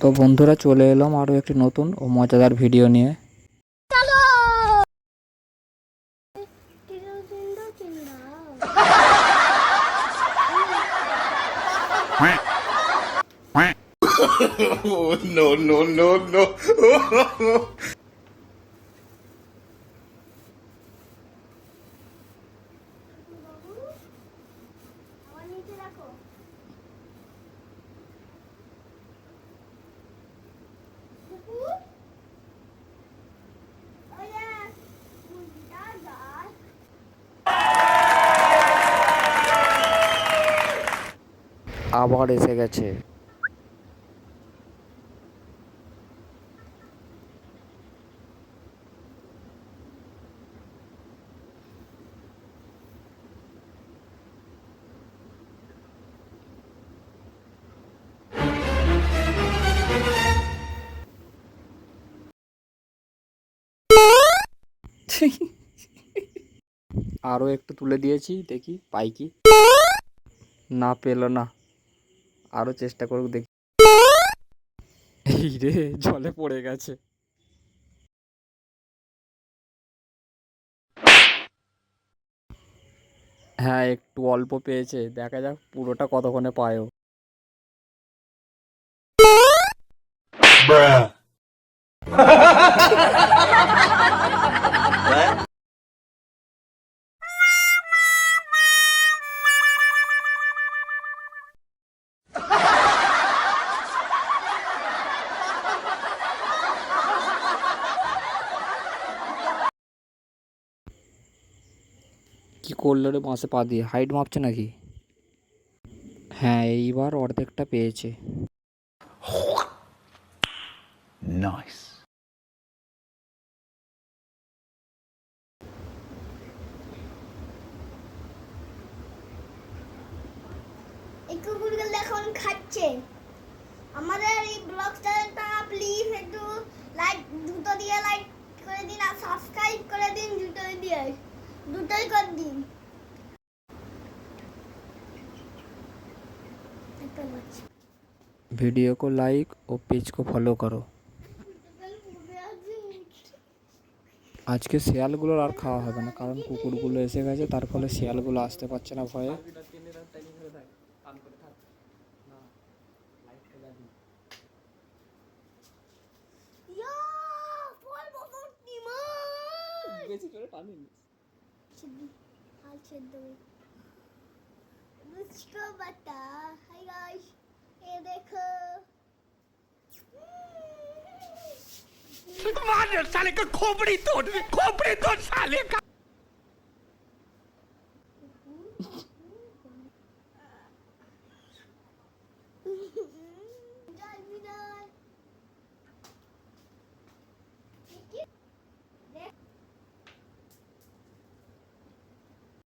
তো বন্ধুরা চলে এলাম আরও একটি নতুন ও মজাদার ভিডিও নিয়ে. আবার এসে গেছে। আরও একটু তুলে দিয়েছি দেখি পাই কি? না পেল না। আরও চেষ্টা করুক দেখি এই রে জলে পড়ে গেছে। হ্যাঁ একটু অল্প পেয়েছে। দেখা যাক পুরোটা কতক্ষণে পায়ও। কি করল রে বাঁশে পা দিয়ে? হাইট মাপছে নাকি? হ্যাঁ এইবার অর্ধেকটা পেয়েছে। Nice. এই কুকুরগুলো এখন খাচ্ছে। আমাদের এই ব্লগ চ্যানেলটা প্লিজ একটু লাইক দুটো দিয়ে লাইক করে দিন আর সাবস্ক্রাইব করে দিন দুটোই দিয়ে দুটোই করে দিন একটা বাচ্চা। वीडियो को लाइक और पेज को फॉलो करो আজকে শিয়ালগুলোর আর খাওয়া হবে না কারণ কুকুরগুলো এসে গেছে তার ফলে শিয়ালগুলো আসতে পারছে না ভয়ে ইয়া, मुझको बता हाय गाइस ये देखो मार साले का खोपड़ी तोड़ खोपड़ी तोड़ साले का